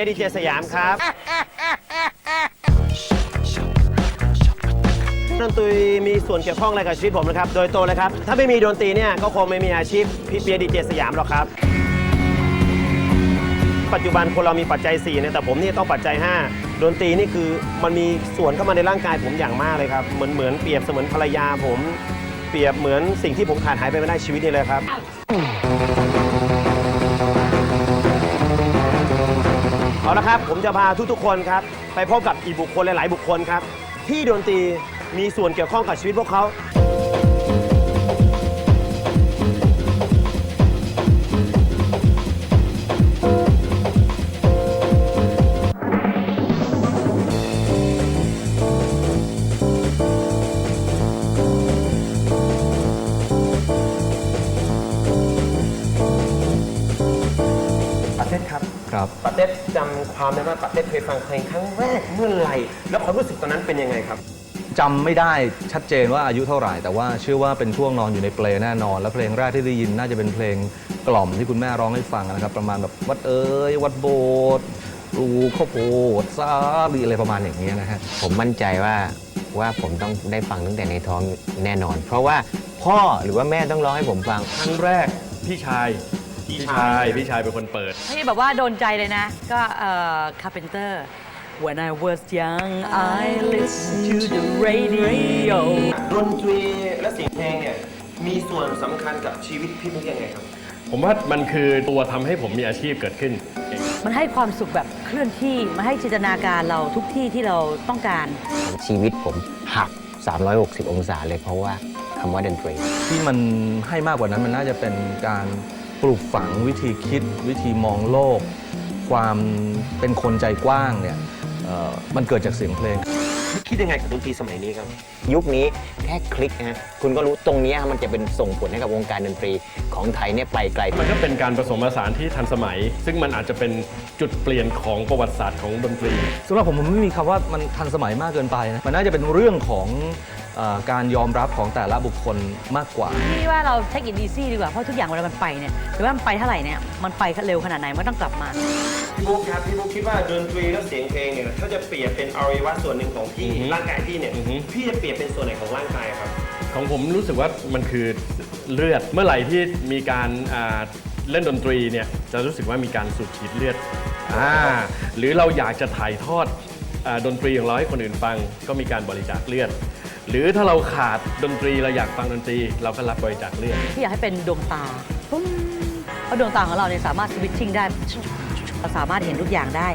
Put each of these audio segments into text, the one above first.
ยดีเจสยามครับดนตรีมีส่วนเกี่ยวข้องอะไรกับชีวิตผมนะครับ โดยตรงเลยครับ ถ้าไม่มีดนตรีเนี่ยก็คงไม่มีอาชีพพี่เปียดีเจสยามหรอกครับ ปัจจุบันคนเรามีปัจจัย4เนี่ยแต่ผมนี่ต้องปัจจัย 5 ดนตรีนี่คือมันมีส่วนเข้ามาในร่างกายผมอย่างมากเลยครับ เหมือนเหมือนเปรียบเสมือนภรรยาผม เปรียบเหมือนสิ่งที่ผมขาดหายไปไม่ได้ชีวิตนี่เลยครับ เอาละครับ ผมจะพาทุกๆคนครับ ไปพบกับอีกบุคคลหลายๆบุคคลครับ ที่ดนตรีมีส่วนเกี่ยวข้องกับชีวิตพวกเขา ความได้ว่าปาเต้เคยฟังเพลงครั้งแรกเมื่อไหร่ แล้วความรู้สึกตอนนั้นเป็นยังไงครับ จำไม่ได้ชัดเจนว่าอายุเท่าไหร่ แต่ว่าเชื่อว่าเป็นช่วงนอนอยู่ในเปลแน่นอน และเพลงแรกที่ได้ยินน่าจะเป็นเพลงกล่อมที่คุณแม่ร้องให้ฟังนะครับ ประมาณแบบวัดเอ้ยวัดโบสถ์รูข้าวโพดซาลีอะไรประมาณอย่างนี้ยนะฮะผมมั่นใจว่าว่าผมต้องได้ฟังตั้งแต่ในท้องแน่นอน เพราะว่าพ่อหรือว่าแม่ต้องร้องให้ผมฟัง ครั้งแรกพี่ชาย พี่พี่ชาชายยพี่ชายเป็นคนเปิดที่แบบว่าโดนใจเลยนะ ก็เอ่อ Carpenter When I was young I listened to the radio ดนตรีและเสียงเพลงเนี่ยมีส่วนสำคัญกับชีวิตพี่มุกยังไงครับ ผมว่ามันคือตัวทำให้ผมมีอาชีพเกิดขึ้น มันให้ความสุขแบบเคลื่อนที่มาให้จินตนาการเราทุกที่ที่เราต้องการ ชีวิตผมหัก 360 องศาเลยเพราะว่าคำว่าดนตรี ที่มันให้มากกว่านั้นมันน่าจะเป็นการ ปลูกฝังวิธีคิด วิธีมองโลก ความเป็นคนใจกว้างเนี่ยเอ่อมันเกิดจากเสียงเพลง คิดยังไงกับดนตรีสมัยนี้ครับ ยุคนี้แค่คลิกนะฮะคุณก็รู้ตรงเนี้ยมันจะเป็นส่งผลให้กับวงการดนตรีของไทยเนี่ยไปไกล มันก็เป็นการผสมผสานที่ทันสมัย ซึ่งมันอาจจะเป็นจุดเปลี่ยนของประวัติศาสตร์ของดนตรีสำหรับผมผมไม่มีคำว่ามันทันสมัยมากเกินไปนะมันน่าจะเป็นเรื่องของเออ การยอมรับของแต่ละบุคคลมากกว่า พี่ว่าเราเทคอินดีซี่ดีกว่า เพราะทุกอย่างเวลามันไปเนี่ยหรือว่ามันไปเท่าไหร่เนี่ย มันไปเร็วขนาดไหนมันก็ต้องกลับมา พี่มุกครับพี่มุกคิดว่าดนตรีและเสียงเพลงเนี่ยถ้าจะเปรียบเป็นอวัยวะส่วนหนึ่งของพี่อือฮึร่างกายพี่เนี่ยอือฮึ พี่จะเปรียบเป็นส่วนไหนของร่างกายครับ ของผมรู้สึกว่ามันคือเลือดเมื่อไหร่ที่มีการอ่าเล่นดนตรีเนี่ยจะรู้สึกว่ามีการสูบฉีดเลือดอ่าหรือเราอยากจะถ่ายทอดอาดนตรีของเราให้คนอื่นฟัง ก็มีการบริจาคเลือด หรือถ้าเราขาดดนตรีเราอยากฟังดนตรี เราก็รับบริจาคเลือดที่อยากให้เป็นดวงตาปุ้งเพราะดวงตาของเราเนี่ยสามารถสวิตชิ่งได้เราสามารถเห็นทุกอย่างได้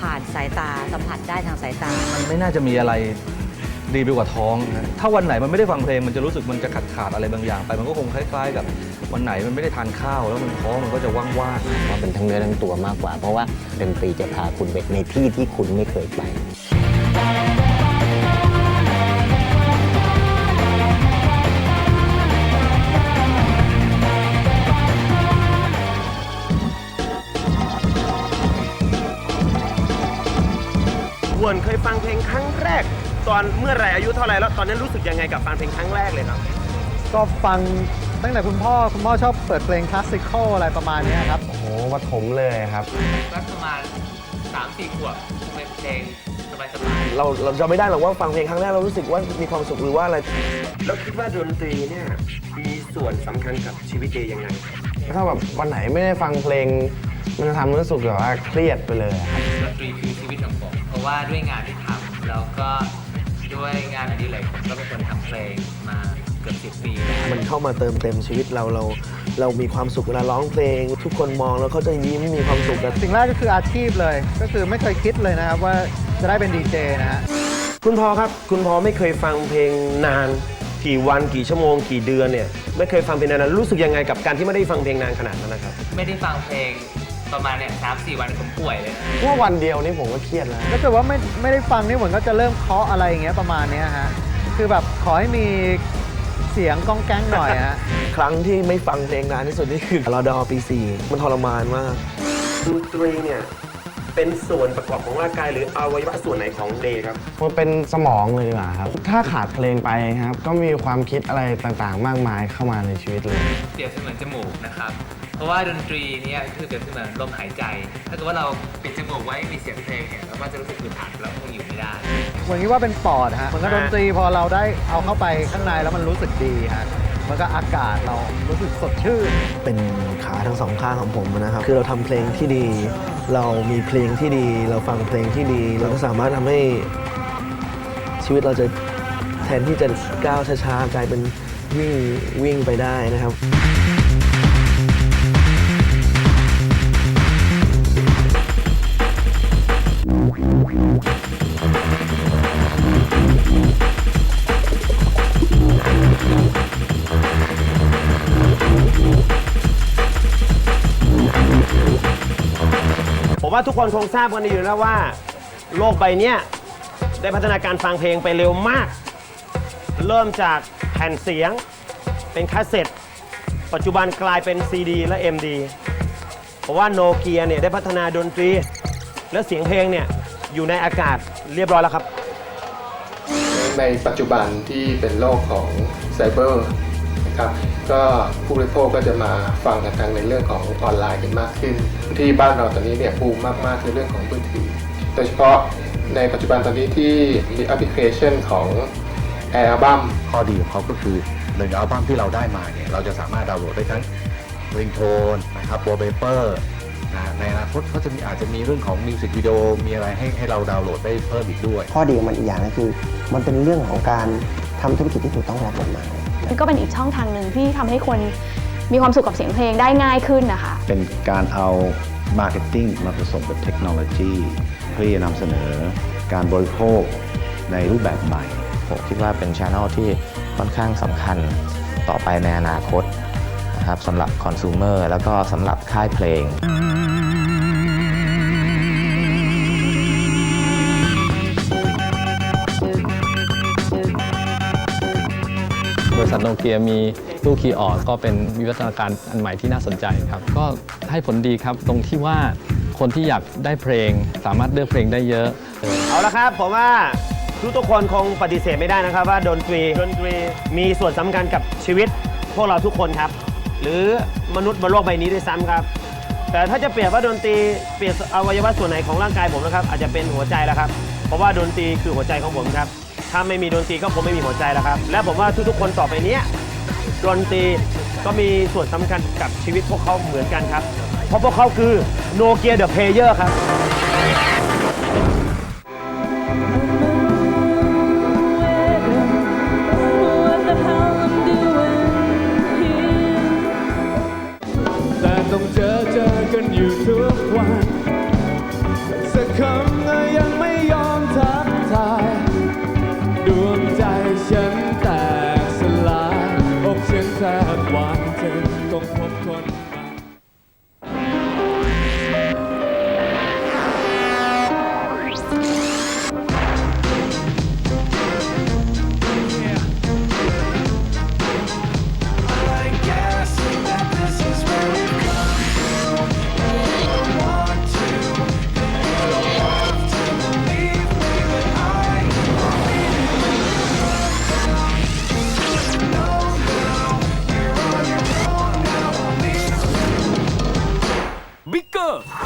ผ่านสายตาสัมผัสได้ทางสายตา มันไม่น่าจะมีอะไรดีไปกว่าท้องนะถ้าวันไหนมันไม่ได้ฟังเพลงมันจะรู้สึกมันจะขาดขาดๆอะไรบางอย่าง ไปมันก็คงคล้ายๆ กับวันไหนมันไม่ได้ทานข้าว แล้วมันท้องมันก็จะว่างว่าเป็นทั้งเนื้อทั้งตัวมากกว่า เพราะว่าดนตรีจะพาคุณไปในที่ที่คุณไม่เคยไป วรเคยฟังเพลงครั้งแรก ตอนเมื่อไหร่อายุเท่าไหร่แล้วตอนนั้นรู้สึกยังไงกับฟังเพลงครั้งแรกเลยครับ ก็ฟังตั้งแต่คุณพ่อคุณพ่อชอบเปิดเพลงคลาสสิคอลอะไรประมาณเนี้ยครับ โอ้โหปฐมเลยครับสักประมาณ3 4ขวบเป็นเพลงสบายๆเราเราจะไม่ได้หรอกว่าฟังเพลงครั้งแรกเรารู้สึกว่ามีความสุขหรือว่าอะไรแล้วคิดว่าดนตรีเนี่ยมีส่วนสำคัญกับชีวิตเจยังไง ถ้าแบบวันไหนไม่ได้ฟังเพลง มันจะทำให้รู้สึกแบบว่าเครียดไปเลยอะครับดนตรีคือชีวิตของผมเพราะ ว่าด้วยงานที่ทำแล้วก็ด้วยงานอดิเรกผมก็เป็นคนทำเพลงมาเกือบสิบปีแล้ว มันเข้ามาเติมเต็มชีวิตเราเรา เรามีความสุขเวลาร้องเพลง ทุกคนมองแล้วเขาจะยิ้มมีความสุขกันสิ่งแรกก็คืออาชีพเลย ก็คือไม่เคยคิดเลยนะครับว่าจะได้เป็นดีเจนะฮะ คุณพอครับ คุณพอไม่เคยฟังเพลงนาน กี่วันกี่ชั่วโมงกี่เดือนเนี่ยไม่เคยฟังเพลงนานรู้สึกยังไงกับการที่ไม่ได้ฟังเพลงนานขนาดนั้นนะครับ ไม่ได้ฟังเพลง ประมาณเนี่ยสามสี่วันผมป่วยเลย ว่าวันเดียวนี่ผมก็เครียดแล้ว ถ้าเกิดว่าไม่ไม่ได้ฟังนี่เหมือนก็จะเริ่มเคาะอะไรอย่างเงี้ยประมาณเนี้ยฮะ คือแบบขอให้มีเสียงก้องแก๊งหน่อยฮะ ครั้งที่ไม่ฟังเพลงนานที่สุดนี่คือรอดอปีสี่มันทรมานมากดนตรีเนี่ย เป็นส่วนประกอบของร่างกายหรืออวัยวะส่วนไหนของเดย์ครับ มันเป็นสมองเลยดีกว่าครับ ถ้าขาดเพลงไปครับ ก็มีความคิดอะไรต่างๆ มากมายเข้ามาในชีวิตเลย เปรียบเสมือนจมูกนะครับ เพราะว่าดนตรีเนี่ยคือเกิดขึ้นเหมือนลมหายใจ ถ้าเกิดว่าเราปิดจมูกไว้ไม่มีเสียงเพลงเนี่ยเราก็จะรู้สึกอึดอัดแล้วคงอยู่ไม่ได้ เหมือนที่ว่าเป็นปอดฮะเหมือนกับดนตรีพอเราได้เอาเข้าไปข้างในแล้วมันรู้สึกดีฮะมันก็อากาศเรารู้สึกสดชื่น เป็นขาทั้งสองข้างของผมนะครับ คือเราทำเพลงที่ดี เรามีเพลงที่ดี เราฟังเพลงที่ดี เราก็สามารถทำให้ชีวิตเราจะแทนที่จะก้าวช้าๆกลายเป็นวิ่งวิ่งไปได้นะครับ ว่าทุกคนคงทราบกันดีอยู่แล้วว่า โลกใบเนี้ยได้พัฒนาการฟังเพลงไปเร็วมาก เริ่มจากแผ่นเสียงเป็นคาสเซ็ตปัจจุบันกลายเป็น CD และ MD เพราะว่าโนเกียเนี่ยได้พัฒนาดนตรี และเสียงเพลงเนี่ยอยู่ในอากาศเรียบร้อยแล้วครับ ในปัจจุบันที่เป็นโลกของไซเบอร์ ครับก็ผู้บริโภคก็จะมาฟังกันทางในเรื่องของออนไลน์กันมากขึ้น ที่บ้านเราตอนนี้เนี่ยบูมมากๆในเรื่องของมือถือโดยเฉพาะในปัจจุบันตอนนี้ที่มีแอปพลิเคชันของแอร์บัมข้อดีของเขาก็คือหนึ่งอัลบั้มที่เราได้มาเนี่ยเราจะสามารถดาวน์โหลดได้ทั้งริงโทนนะครับโวลเปเปอร์นะในอนาคตเขาจะมีอาจจะมีเรื่องของมิวสิกวิดีโอมีอะไรให้ให้เราดาวน์โหลดได้เพิ่มอีกด้วย ข้อดีของมันอีกอย่างก็คือ มันเป็นเรื่องของการทำธุรกิจที่ถูกต้องตามกฎหมายมัน ก็เป็นอีกช่องทางหนึ่งที่ทำให้คนมีความสุขกับเสียงเพลงได้ง่ายขึ้นนะคะ เป็นการเอามาร์เก็ตติ้งมาผสมกับเทคโนโลยีเพื่อจะนำเสนอการบริโภคในรูปแบบใหม่ ผมคิดว่าเป็นช n e l ที่ค่อนข้างสำคัญต่อไปในอนาคตนะครับสำหรับคอน sumer แล้วก็สำหรับค่ายเพลง บริษัทโนเกียมีตู้คีย์ออดก็เป็นวิวัฒนาการอันใหม่ที่น่าสนใจครับ ก็ให้ผลดีครับตรงที่ว่าคนที่อยากได้เพลง สามารถเลือกเพลงได้เยอะ เอาละครับผมว่าทุกทุกๆคนคงปฏิเสธไม่ได้นะครับ ว่าดนตรีดนตรีมีส่วนสำคัญกับชีวิต พวกเราทุกคนครับ หรือมนุษย์บนโลกใบนี้ด้วยซ้ำครับ แต่ถ้าจะเปรียบว่าดนตรีเปรียบอวัยวะส่วนไหนของร่างกายผมนะครับ อาจจะเป็นหัวใจแล้วครับ เพราะว่าดนตรีคือหัวใจของผมครับ ถ้าไม่มีดนตรีก็คงไม่มีหัวใจแล้วครับ และผมว่าทุกๆคนต่อไปเนี้ยดนตรีก็มีส่วนสำคัญกับชีวิตพวกเขาเหมือนกันครับ เพราะพวกเขาคือโนเกียเดอะเพลเยอร์ครับ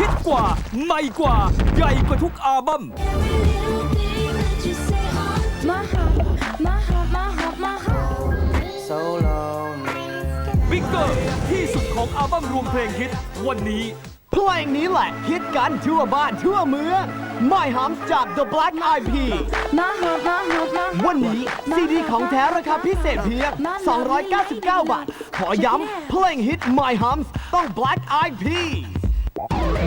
ฮิตกว่า ใหม่กว่า ใหญ่กว่าทุกอัลบั้มบิ๊กเกอร์ที่สุดของอัลบั้มรวมเพลงฮิต วันนี้ เพลงนี้แหละฮิตกันทั่วบ้านทั่วเมือง My Hums จาก The Black Eyed Peas วันนี้ซีดีของแท้ราคาพิเศษเพียง 299 บาท ขอย้ำเพลงฮิต My Hums ต้อง Black Eyed Peas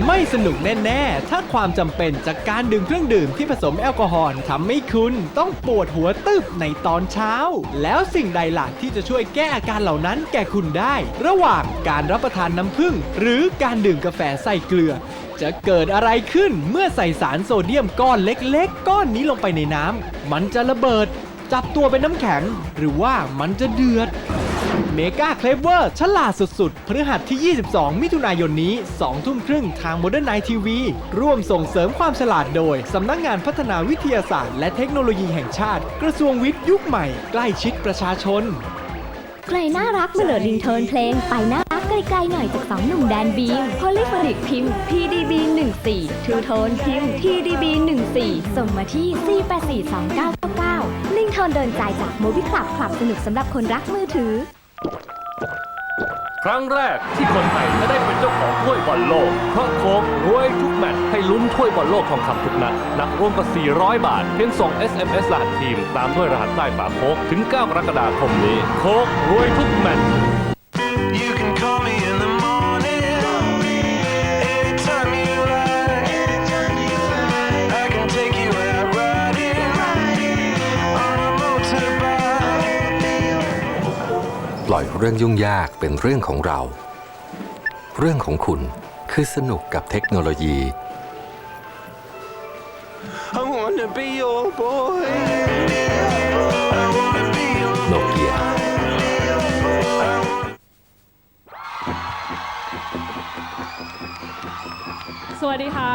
ไม่สนุกแน่ๆ ถ้าความจำเป็นจากการดื่มเครื่องดื่มที่ผสมแอลกอฮอล์ทำให้คุณต้องปวดหัวตึบในตอนเช้า แล้วสิ่งใดล่ะที่จะช่วยแก้อาการเหล่านั้นแก่คุณได้ ระหว่างการรับประทานน้ำผึ้งหรือการดื่มกาแฟใส่เกลือ จะเกิดอะไรขึ้นเมื่อใส่สารโซเดียมก้อนเล็ก ๆ ก้อนนี้ลงไปในน้ำมันจะระเบิด จับตัวเป็นน้ำแข็ง หรือว่ามันจะเดือด เมกาเคลเวอร์ฉลาดสุดๆพฤหัสที่ 22 มิถุนายนนี้ 2 ทุ่มครึ่งทาง Modern Night TV ร่วมส่งเสริมความฉลาดโดย สำนักงงานพัฒนาวิทยาศาสตร์ และเทคโนโลยีแห่งชาติ กระทรวงวิทย์ยุคใหม่ ใกล้ชิดประชาชน ใครน่ารักมาโหลดลิงโทนเพลง ไปน่ารักไกลๆหน่อยจากสองหนุ่มแดนบีม p o l y p h o n i c พิมพ์ PDB 14 True Tone พิมพ์ TDB 14ส่งมาที่ 4842999ลิงโทนโดนใจจากโมบิคลับคลับสนุกสำหรับคนรักมือถือ ครั้งแรกที่คนไทยจะได้เป็นเจ้าของถ้วยบอลโลก เพราะโค้กรวยทุกแมตช์ให้ลุ้นถ้วยบอลโลกทองคำทุกนัดนักรวมกว่า 400 บาท เพียงส่ง SMS รหัสทีม ตามด้วยรหัสใต้ฝาโค้กถึง 9 กรกฎาคมนี้ โค้กรวยทุกแมตช์ อยเรื่องยุ่งยากเป็นเรื่องของเรา เรื่องของคุณคือสนุกกับเทคโนโลยี I wanna be your boy. I wanna be your โนเกียสวัสดีค่ะ